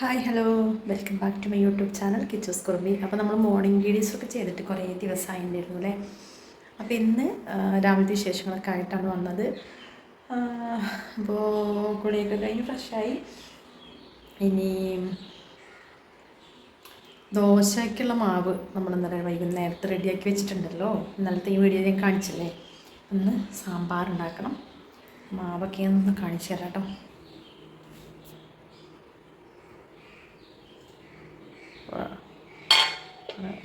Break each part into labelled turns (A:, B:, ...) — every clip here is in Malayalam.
A: Hi hello welcome back to my YouTube channel Kichos Kurumbi അപ്പോൾ നമ്മൾ മോർണിംഗ് വീഡിയോസ് ഒക്കെ ചെയ്തിട്ട് കുറേ ദിവസമായി ഉണ്ടായിരുന്നു അല്ലേ? അപ്പോൾ ഇന്ന് രാവിലെ രാവിലത്തെ വിശേഷങ്ങളൊക്കെ ആയിട്ടാണ് വന്നത്. അപ്പോൾ കുളിയൊക്കെ കഴിഞ്ഞ് ഫ്രഷായി. ഇനി ദോശയ്ക്കുള്ള മാവ് നമ്മൾ ഇന്നലെ വൈകുന്നേരത്ത് റെഡിയാക്കി വെച്ചിട്ടുണ്ടല്ലോ. ഇന്നലത്തെ ഈ വീഡിയോ ഞാൻ കാണിച്ചില്ലേ? ഒന്ന് സാമ്പാർ ഉണ്ടാക്കണം. മാവൊക്കെ ഒന്ന് കാണിച്ചു തരാം കേട്ടോ.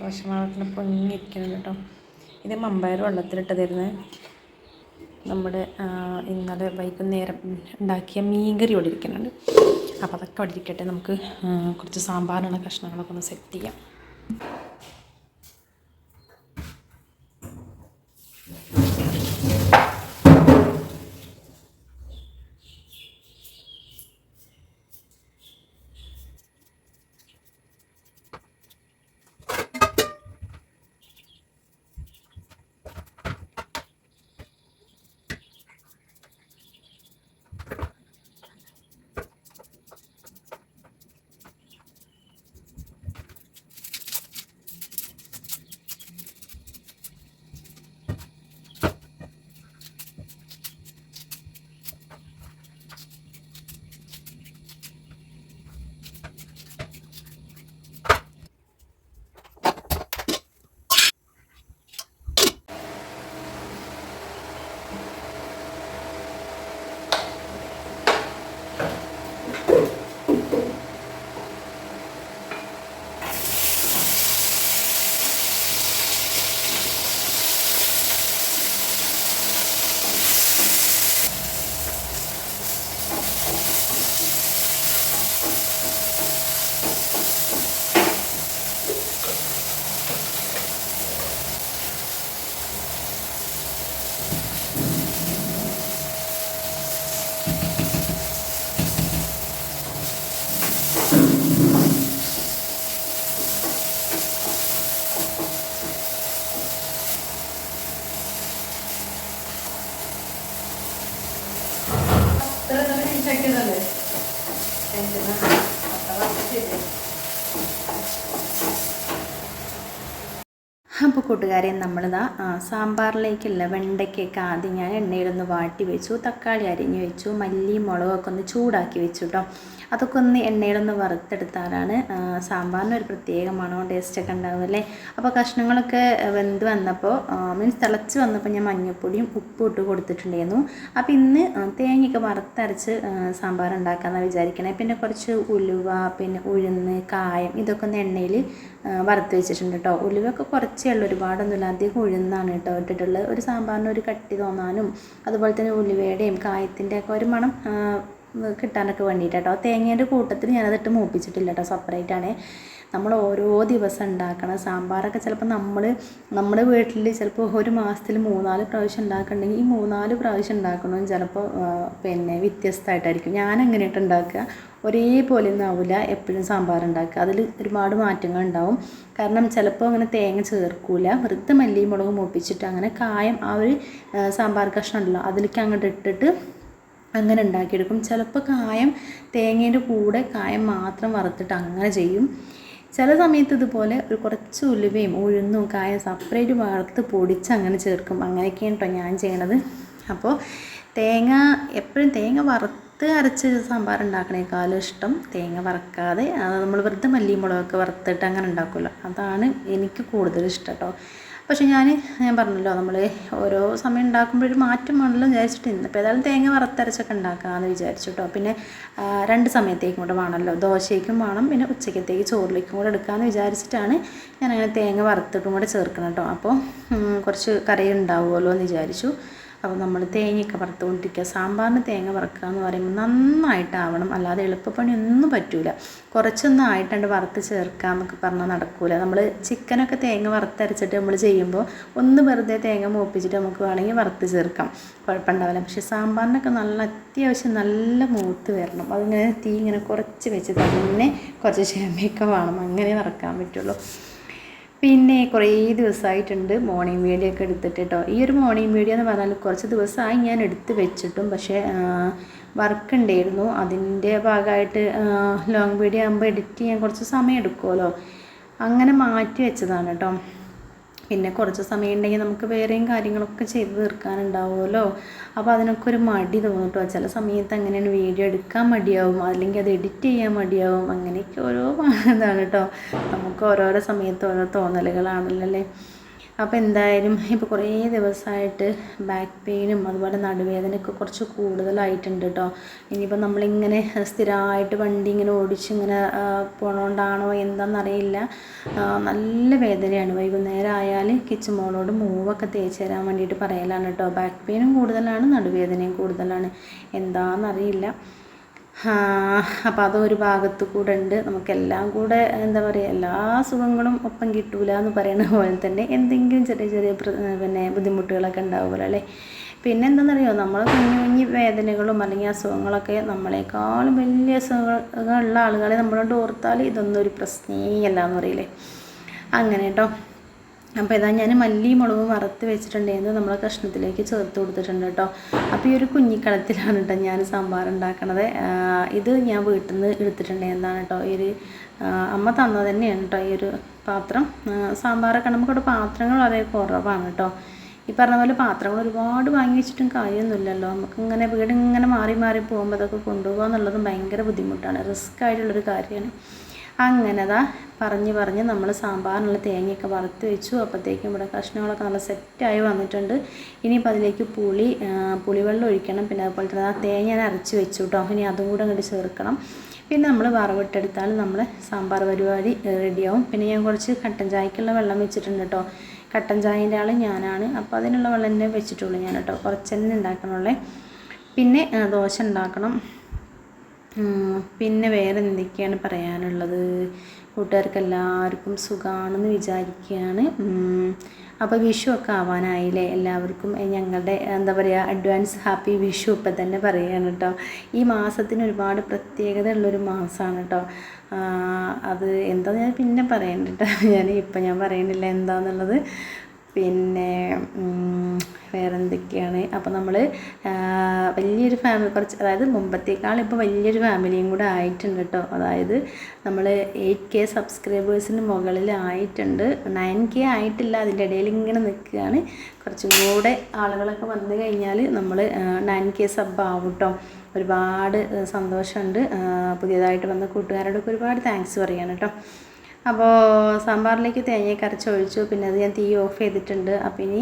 A: വശമാവത്തിന് പൊങ്ങിയിരിക്കുന്നത് കേട്ടോ. ഇത് മമ്പയർ വെള്ളത്തിലിട്ടതായിരുന്നു. നമ്മുടെ ഇന്നലെ വൈകുന്നേരം ഉണ്ടാക്കിയ മീൻകറി ഇവിടെ ഇരിക്കുന്നുണ്ട്. അപ്പോൾ അതൊക്കെ അവിടെ ഇരിക്കട്ടെ. നമുക്ക് കുറച്ച് സാമ്പാറിനുള്ള കഷ്ണങ്ങളൊക്കെ ഒന്ന് സെറ്റ് ചെയ്യാം. Thank you. വെക്കുന്നല്ലേ? വെക്കുന്ന അത്ര ശരി. കൂട്ടുകാരെ നമ്മളിതാ സാമ്പാറിലേക്കുള്ള വെണ്ടയ്ക്കൊക്കെ ആദ്യം ഞാൻ എണ്ണയിലൊന്ന് വാട്ടി വെച്ചു തക്കാളി അരിഞ്ഞ് വെച്ചു മല്ലി മുളകൊക്കെ ഒന്ന് ചൂടാക്കി വെച്ചു കേട്ടോ അതൊക്കെ ഒന്ന് എണ്ണയിലൊന്ന് വറുത്തെടുത്താലാണ് സാമ്പാറിന് ഒരു പ്രത്യേക മണവും ടേസ്റ്റൊക്കെ ഉണ്ടാവും അല്ലേ? അപ്പോൾ കഷ്ണങ്ങളൊക്കെ വെന്ത് വന്നപ്പോൾ മീൻസ് തിളച്ച് വന്നപ്പോൾ ഞാൻ മഞ്ഞൾപ്പൊടിയും ഉപ്പും ഇട്ട് കൊടുത്തിട്ടുണ്ടായിരുന്നു. അപ്പോൾ ഇന്ന് തേങ്ങയൊക്കെ വറുത്തരച്ച് സാമ്പാർ ഉണ്ടാക്കാമെന്നാണ് വിചാരിക്കണേ. പിന്നെ കുറച്ച് ഉലുവ പിന്നെ ഉഴുന്ന് കായം ഇതൊക്കെ ഒന്ന് എണ്ണയിൽ വറുത്ത് വെച്ചിട്ടുണ്ട് കേട്ടോ ഉലുവൊക്കെ കുറച്ചേ ഉള്ളൂ ഒരുപാടൊന്നുമില്ല. അധികം ഉഴുന്നാണ് കേട്ടോ ഇട്ടിട്ടുള്ളത്. ഒരു സാമ്പാറിന് ഒരു കട്ടി തോന്നാനും അതുപോലെ തന്നെ ഉലുവയുടെയും കായത്തിന്റെ ഒക്കെ ഒരു മണം കിട്ടാനൊക്കെ വേണ്ടിയിട്ട് കേട്ടോ തേങ്ങേന്റെ കൂട്ടത്തിൽ ഞാനതിട്ട് മൂപ്പിച്ചിട്ടില്ല കേട്ടോ സെപ്പറേറ്റ് ആണ്. നമ്മൾ ഓരോ ദിവസം ഉണ്ടാക്കണം. സാമ്പാറൊക്കെ ചിലപ്പോൾ നമ്മൾ നമ്മുടെ വീട്ടിൽ ചിലപ്പോൾ ഒരു മാസത്തിൽ മൂന്നാൽ പ്രാവശ്യം ഉണ്ടാക്കണമെങ്കിൽ ഈ മൂന്നാൽ പ്രാവശ്യം ഉണ്ടാക്കണമെന്ന് ചിലപ്പോൾ പിന്നെ വ്യത്യസ്തമായിട്ടായിരിക്കും. ഞാൻ എങ്ങനെയായിട്ട് ഉണ്ടാക്കുക. ഒരേപോലെ ഒന്നും ആവില്ല എപ്പോഴും സാമ്പാർ ഉണ്ടാക്കുക. അതിൽ ഒരുപാട് മാറ്റങ്ങൾ ഉണ്ടാവും. കാരണം ചിലപ്പോൾ അങ്ങനെ തേങ്ങ ചേർക്കൂല. വെറുതെ മല്ലിയും മുളകും മൂപ്പിച്ചിട്ട് അങ്ങനെ കായം ആ ഒരു സാമ്പാർ കഷ്ണം ഉണ്ടല്ലോ അതിലേക്ക് അങ്ങോട്ട് ഇട്ടിട്ട് അങ്ങനെ ഉണ്ടാക്കിയെടുക്കും. ചിലപ്പോൾ കായം തേങ്ങേന്റെ കൂടെ കായം മാത്രം വറുത്തിട്ട് അങ്ങനെ ചെയ്യും. ചില സമയത്ത് ഇതുപോലെ ഒരു കുറച്ച് ഉലുവയും ഉഴുന്നും കായ സെപ്പറേറ്റ് വറുത്ത് പൊടിച്ച് അങ്ങനെ ചേർക്കും. അങ്ങനെയൊക്കെയാണ് കേട്ടോ ഞാൻ ചെയ്യണത്. അപ്പോൾ തേങ്ങ എപ്പോഴും തേങ്ങ വറുത്ത് അരച്ച് സാമ്പാർ ഉണ്ടാക്കണേക്കാളും ഇഷ്ടം തേങ്ങ വറക്കാതെ നമ്മൾ വെറുതെ മല്ലിയും മുളകൊക്കെ വറുത്തിട്ട് അങ്ങനെ ഉണ്ടാക്കുമല്ലോ. അതാണ് എനിക്ക് കൂടുതൽ ഇഷ്ടം കേട്ടോ പക്ഷെ ഞാൻ ഞാൻ പറഞ്ഞല്ലോ നമ്മൾ ഓരോ സമയം ഉണ്ടാക്കുമ്പോഴൊരു മാറ്റം വേണമല്ലോ വിചാരിച്ചിട്ട് ഇന്നിപ്പോൾ ഏതായാലും തേങ്ങ വറുത്തരച്ചൊക്കെ ഉണ്ടാക്കാമെന്ന് വിചാരിച്ചു കേട്ടോ. പിന്നെ രണ്ട് സമയത്തേക്കും കൂടെ വേണമല്ലോ. ദോശയ്ക്കും വേണം പിന്നെ ഉച്ചക്കത്തേക്ക് ചോറിലേക്കും കൂടെ എടുക്കാമെന്ന് വിചാരിച്ചിട്ടാണ് ഞാനങ്ങനെ തേങ്ങ വറുത്തിട്ടും കൂടെ ചേർക്കണം കേട്ടോ. അപ്പോൾ കുറച്ച് കറി ഉണ്ടാവുമല്ലോ എന്ന് വിചാരിച്ചു. അപ്പോൾ നമ്മൾ തേങ്ങയൊക്കെ വറുത്തുകൊണ്ടിരിക്കുക. സാമ്പാറിന് തേങ്ങ വറുക്കുക എന്ന് പറയുമ്പോൾ നന്നായിട്ടാവണം. അല്ലാതെ എളുപ്പപ്പണി ഒന്നും പറ്റൂല. കുറച്ചൊന്നും ആയിട്ടുണ്ട് വറുത്ത് ചേർക്കുക എന്നൊക്കെ പറഞ്ഞാൽ നടക്കൂല. നമ്മൾ ചിക്കനൊക്കെ തേങ്ങ വറുത്തരച്ചിട്ട് നമ്മൾ ചെയ്യുമ്പോൾ ഒന്ന് വെറുതെ തേങ്ങ മൂപ്പിച്ചിട്ട് നമുക്ക് വേണമെങ്കിൽ വറുത്ത് ചേർക്കാം. കുഴപ്പമുണ്ടാവില്ല. പക്ഷേ സാമ്പാറിനൊക്കെ നല്ല അത്യാവശ്യം നല്ല മൂത്ത് വരണം. അതിങ്ങനെ തീ ഇങ്ങനെ കുറച്ച് വെച്ച് തന്നെ കുറച്ച് ക്ഷമയൊക്കെ വേണം. അങ്ങനെ വറക്കാൻ പറ്റുള്ളൂ. പിന്നെ കുറേ ദിവസമായിട്ടുണ്ട് മോർണിംഗ് വീഡിയോ ഒക്കെ എടുത്തിട്ട് കേട്ടോ ഈ ഒരു മോർണിംഗ് വീഡിയോ എന്ന് പറഞ്ഞാൽ കുറച്ച് ദിവസമായി ഞാൻ എടുത്ത് വെച്ചിട്ടും പക്ഷേ വർക്ക് ഉണ്ടായിരുന്നു അതിന്റെ ഭാഗമായിട്ട് ലോങ് വീഡിയോ ആകുമ്പോൾ എഡിറ്റ് ചെയ്യാൻ കുറച്ച് സമയം എടുക്കുമല്ലോ അങ്ങനെ മാറ്റി വെച്ചതാണ് കേട്ടോ പിന്നെ കുറച്ച് സമയം ഉണ്ടെങ്കിൽ നമുക്ക് വേറെയും കാര്യങ്ങളൊക്കെ ചെയ്ത് തീർക്കാനുണ്ടാവുമല്ലോ. അപ്പോൾ അതിനൊക്കെ ഒരു മടി തോന്നും കേട്ടോ ചില സമയത്ത് അങ്ങനെയാണ് വീഡിയോ എടുക്കാൻ മടിയാവും. അല്ലെങ്കിൽ അത് എഡിറ്റ് ചെയ്യാൻ മടിയാവും. അങ്ങനെയൊക്കെ ഓരോ ഇതാണ് കേട്ടോ നമുക്ക് ഓരോരോ സമയത്ത് ഓരോ തോന്നലുകളാണല്ലോ അല്ലേ? അപ്പോൾ എന്തായാലും ഇപ്പോൾ കുറേ ദിവസമായിട്ട് ബാക്ക് പെയിനും അതുപോലെ നടുവേദനയൊക്കെ കുറച്ച് കൂടുതലായിട്ടുണ്ട് കേട്ടോ ഇനിയിപ്പോൾ നമ്മളിങ്ങനെ സ്ഥിരമായിട്ട് വണ്ടി ഇങ്ങനെ ഓടിച്ച് ഇങ്ങനെ പോണോണ്ടാണോ എന്താണെന്നറിയില്ല നല്ല വേദനയാണ്. വൈകുന്നേരം ആയാൽ കിച്ചൻ മോളോട് മൂവൊക്കെ തേച്ച് തരാൻ വേണ്ടിയിട്ട് പറയലാണ് കേട്ടോ ബാക്ക് പെയിനും കൂടുതലാണ് നടുവേദനയും കൂടുതലാണ്. എന്താണെന്നറിയില്ല അപ്പോൾ അതൊരു ഭാഗത്ത് കൂടെ ഉണ്ട്. നമുക്കെല്ലാം കൂടെ എന്താ പറയുക എല്ലാ സുഖങ്ങളും ഒപ്പം കിട്ടൂല എന്ന് പറയുന്ന പോലെ തന്നെ എന്തെങ്കിലും ചെറിയ ചെറിയ പിന്നെ ബുദ്ധിമുട്ടുകളൊക്കെ ഉണ്ടാവുമല്ലോ അല്ലേ? പിന്നെ എന്താണെന്നറിയോ നമ്മൾ കുഞ്ഞു കുഞ്ഞു വേദനകളും അല്ലെങ്കിൽ അസുഖങ്ങളൊക്കെ നമ്മളെക്കാളും വലിയ അസുഖങ്ങളുള്ള ആളുകളെ നമ്മളോട് ഓർത്താൽ ഇതൊന്നും ഒരു പ്രശ്നേ അല്ല എന്ന് പറയില്ലേ? അങ്ങനെ കേട്ടോ അപ്പോൾ ഇതാ ഞാൻ മല്ലി മുളകും വറുത്ത് വെച്ചിട്ടുണ്ടായിരുന്നു. നമ്മൾ കഷ്ണത്തിലേക്ക് ചേർത്ത് കൊടുത്തിട്ടുണ്ട് കേട്ടോ അപ്പോൾ ഈ ഒരു കുഞ്ഞിക്കളത്തിലാണ് കേട്ടോ ഞാൻ സാമ്പാർ ഉണ്ടാക്കണത്. ഇത് ഞാൻ വീട്ടിൽ നിന്ന് എടുത്തിട്ടുണ്ടായിരുന്നതാണ് കേട്ടോ ഈ ഒരു അമ്മ തന്നത് തന്നെയാണ് കേട്ടോ ഈ ഒരു പാത്രം. സാമ്പാറൊക്കെ നമുക്കിവിടെ പാത്രങ്ങൾ വളരെ കുറവാണ് കേട്ടോ ഈ പറഞ്ഞ പോലെ പാത്രങ്ങൾ ഒരുപാട് വാങ്ങി വെച്ചിട്ടും കാര്യമൊന്നുമില്ലല്ലോ. നമുക്ക് ഇങ്ങനെ വീട് ഇങ്ങനെ മാറി മാറി പോകുമ്പോൾ അതൊക്കെ കൊണ്ടുപോകുക എന്നുള്ളതും ഭയങ്കര ബുദ്ധിമുട്ടാണ്. റിസ്ക് ആയിട്ടുള്ളൊരു കാര്യമാണ്. അങ്ങനെതാ പറഞ്ഞ് പറഞ്ഞ് നമ്മൾ സാമ്പാറിനുള്ള തേങ്ങയൊക്കെ വറുത്ത് വെച്ചു. അപ്പോഴത്തേക്കും ഇവിടെ കഷ്ണങ്ങളൊക്കെ നല്ല സെറ്റായി വന്നിട്ടുണ്ട്. ഇനിയിപ്പോൾ അതിലേക്ക് പുളി പുളിവെള്ളം ഒഴിക്കണം. പിന്നെ അതുപോലെ തന്നെ ആ തേങ്ങ ഞാൻ അരച്ച് വെച്ചു കേട്ടോ ഇനി അതും കൂടെ അങ്ങോട്ട് ചേർക്കണം. പിന്നെ നമ്മൾ വറവിട്ടെടുത്താൽ നമ്മൾ സാമ്പാർ പരിപാടി റെഡിയാവും. പിന്നെ ഞാൻ കുറച്ച് കട്ടൻ ചായക്കുള്ള വെള്ളം വെച്ചിട്ടുണ്ട് കേട്ടോ കട്ടൻ ചായന്റെ ആൾ ഞാനാണ്. അപ്പോൾ അതിനുള്ള വെള്ളം തന്നെ വെച്ചിട്ടുള്ളൂ ഞാൻ കേട്ടോ കുറച്ച് തന്നെ ഉണ്ടാക്കണുള്ളേ. പിന്നെ ദോശ ഉണ്ടാക്കണം. പിന്നെ വേറെ എന്തൊക്കെയാണ് പറയാനുള്ളത്? കൂട്ടുകാർക്ക് എല്ലാവർക്കും സുഖമാണെന്ന് വിചാരിക്കുകയാണ് അപ്പോൾ വിഷു ഒക്കെ ആവാനായില്ലേ എല്ലാവർക്കും? ഞങ്ങളുടെ എന്താ പറയുക അഡ്വാൻസ് ഹാപ്പി വിഷു ഇപ്പം തന്നെ പറയുകയാണ് കേട്ടോ. ഈ മാസത്തിന് ഒരുപാട് പ്രത്യേകത ഉള്ളൊരു മാസമാണ് കേട്ടോ അത് എന്താ ഞാൻ പിന്നെ പറയണ്ട കേട്ടോ. ഞാൻ ഇപ്പം ഞാൻ പറയണില്ല എന്താണെന്നുള്ളത് പിന്നെ വേറെ എന്തൊക്കെയാണ് അപ്പോൾ നമ്മൾ വലിയൊരു ഫാമിലി കുറച്ച് അതായത് മുമ്പത്തേക്കാൾ ഇപ്പോൾ വലിയൊരു ഫാമിലിയും കൂടെ ആയിട്ടുണ്ട് കേട്ടോ അതായത് നമ്മൾ എയ്റ്റ് കെ സബ്സ്ക്രൈബേഴ്സിന് മുകളിലായിട്ടുണ്ട് നയൻ കെ ആയിട്ടില്ല അതിന്റെ ഇടയിൽ ഇങ്ങനെ നിൽക്കുകയാണ്. കുറച്ചും കൂടെ ആളുകളൊക്കെ വന്നു കഴിഞ്ഞാൽ നമ്മൾ നയൻ കെ സബ് ആവും കേട്ടോ ഒരുപാട് സന്തോഷമുണ്ട്. പുതിയതായിട്ട് വന്ന കൂട്ടുകാരോടൊക്കെ ഒരുപാട് താങ്ക്സ് പറയാണ് കേട്ടോ അപ്പോൾ സാമ്പാറിലേക്ക് തേങ്ങയൊക്കെ അരച്ച് ഒഴിച്ചു. പിന്നെ അത് ഞാൻ തീ ഓഫ് ചെയ്തിട്ടുണ്ട്. അപ്പോൾ ഇനി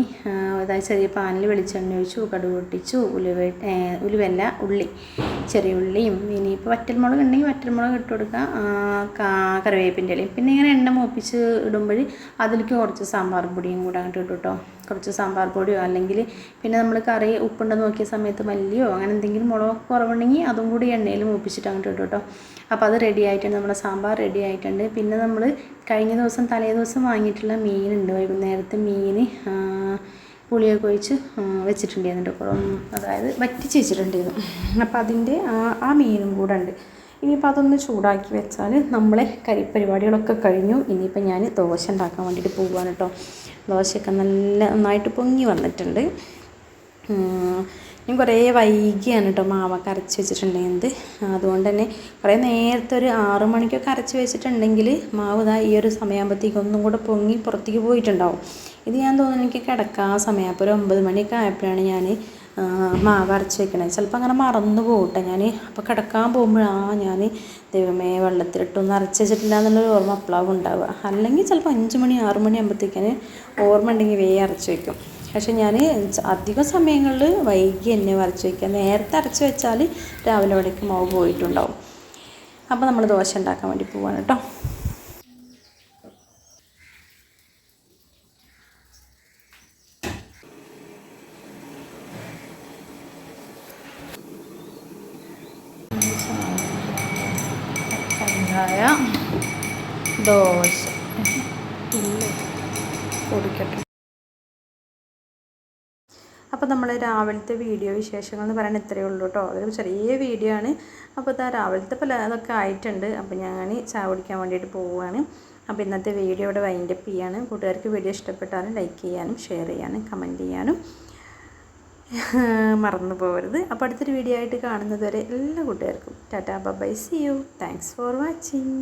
A: അതായത് ചെറിയ പാനിൽ വെളിച്ചെണ്ണ ഒഴിച്ചു കടുക് പൊട്ടിച്ചു ഉലുവ ഉലുവല്ല ഉള്ളി ചെറിയ ഉള്ളിയും ഇനിയിപ്പോൾ വറ്റൽമുളക് ഉണ്ടെങ്കിൽ വറ്റൽമുളക് ഇട്ട് കൊടുക്കാം. കറിവേപ്പിന്റെ ഇലയും. പിന്നെ ഇങ്ങനെ എണ്ണ മൂപ്പിച്ച് ഇടുമ്പോൾ അതിലേക്ക് കുറച്ച് സാമ്പാർ പൊടിയും കൂടെ അങ്ങോട്ട് ഇട്ടു കേട്ടോ കുറച്ച് സാമ്പാർ പൊടിയോ അല്ലെങ്കിൽ പിന്നെ നമ്മൾ കറി ഉപ്പുണ്ടെന്ന് നോക്കിയ സമയത്ത് മല്ലിയോ അങ്ങനെ എന്തെങ്കിലും മുളക് കുറവുണ്ടെങ്കിൽ അതും കൂടി എണ്ണയിൽ മൂപ്പിച്ചിട്ട് അങ്ങോട്ട് ഇട്ടു കേട്ടോ അപ്പോൾ അത് റെഡി ആയിട്ടുണ്ട്. നമ്മുടെ സാമ്പാർ റെഡി ആയിട്ടുണ്ട്. പിന്നെ നമ്മൾ കഴിഞ്ഞ ദിവസം തലേ ദിവസം വാങ്ങിയിട്ടുള്ള മീനുണ്ട്. വൈകുന്നേരത്തെ മീൻ പുളിയൊക്കെ ഒഴിച്ച് വെച്ചിട്ടുണ്ടായിരുന്നു കുറവ് അതായത് വറ്റിച്ച് വെച്ചിട്ടുണ്ടായിരുന്നു. അപ്പോൾ അതിന്റെ ആ മീനും കൂടെ ഉണ്ട്. ഇനിയിപ്പോൾ അതൊന്ന് ചൂടാക്കി വെച്ചാൽ നമ്മളെ കരിപ്പരിപാടികളൊക്കെ കഴിഞ്ഞു. ഇനിയിപ്പോൾ ഞാൻ ദോശ ഉണ്ടാക്കാൻ വേണ്ടിയിട്ട് പോവുകയാണ് കേട്ടോ ദോശയൊക്കെ നല്ല നന്നായിട്ട് പൊങ്ങി വന്നിട്ടുണ്ട്. ഞാൻ കുറേ വൈകിയാണ് കേട്ടോ മാവൊക്കെ അരച്ച് വെച്ചിട്ടുണ്ടെങ്കിൽ അതുകൊണ്ട് തന്നെ കുറേ നേരത്തെ ഒരു ആറു മണിക്കൊക്കെ അരച്ച് വെച്ചിട്ടുണ്ടെങ്കിൽ മാവ് ഇതാ ഈ ഒരു സമയമാകുമ്പോഴത്തേക്ക് ഒന്നും കൂടെ പൊങ്ങി പുറത്തേക്ക് പോയിട്ടുണ്ടാവും. ഇത് ഞാൻ തോന്നുന്നു എനിക്ക് കിടക്കാൻ സമയം. അപ്പോൾ ഒരു ഒമ്പത് മണിയൊക്കെ ആയപ്പോഴാണ് ഞാൻ മാവ് അരച്ച് വെക്കണത് ചിലപ്പോൾ അങ്ങനെ മറന്നു പോകട്ടെ ഞാൻ. അപ്പോൾ കിടക്കാൻ പോകുമ്പോഴാ ഞാൻ ദൈവമേ വെള്ളത്തിലിട്ടൊന്നും അരച്ച് വെച്ചിട്ടില്ല എന്നുള്ളൊരു ഓർമ്മ അപ്പളാവും ഉണ്ടാവുക. അല്ലെങ്കിൽ ചിലപ്പോൾ അഞ്ച് മണി ആറ് മണി ആകുമ്പോഴത്തേക്കാണ് ഓർമ്മ ഉണ്ടെങ്കിൽ വേ അരച്ച് വെക്കും. പക്ഷെ ഞാൻ അധിക സമയങ്ങളിൽ വൈകി എന്നെ വരച്ച് വയ്ക്കുക. നേരത്തെ അരച്ച് വെച്ചാൽ രാവിലെ ഇവിടേക്ക് മാവ് പോയിട്ടുണ്ടാവും. അപ്പോൾ നമ്മൾ ദോശ ഉണ്ടാക്കാൻ വേണ്ടി പോവാണ് കേട്ടോ. ചായ ദോശ കുടിക്കട്ടെ രാവിലത്തെ വീഡിയോ വിശേഷങ്ങൾ എന്ന് പറയുന്നത് ഇത്രയേ ഉള്ളൂ കേട്ടോ. അതൊരു ചെറിയ വീഡിയോ ആണ്. അപ്പോൾ ഇതാ രാവിലത്തെ പല അതൊക്കെ ആയിട്ടുണ്ട്. അപ്പോൾ ഞാൻ ചായ കുടിക്കാൻ വേണ്ടിയിട്ട് പോവുകയാണ്. അപ്പോൾ ഇന്നത്തെ വീഡിയോ ഇവിടെ വൈൻഡപ്പ് ചെയ്യാണ്. കൂട്ടുകാർക്ക് വീഡിയോ ഇഷ്ടപ്പെട്ടാലും ലൈക്ക് ചെയ്യാനും ഷെയർ ചെയ്യാനും കമന്റ് ചെയ്യാനും
B: മറന്നു പോകരുത്. അപ്പോൾ അടുത്തൊരു വീഡിയോ ആയിട്ട് കാണുന്നതുവരെ എല്ലാ കൂട്ടുകാർക്കും. Tata bye see you thanks for watching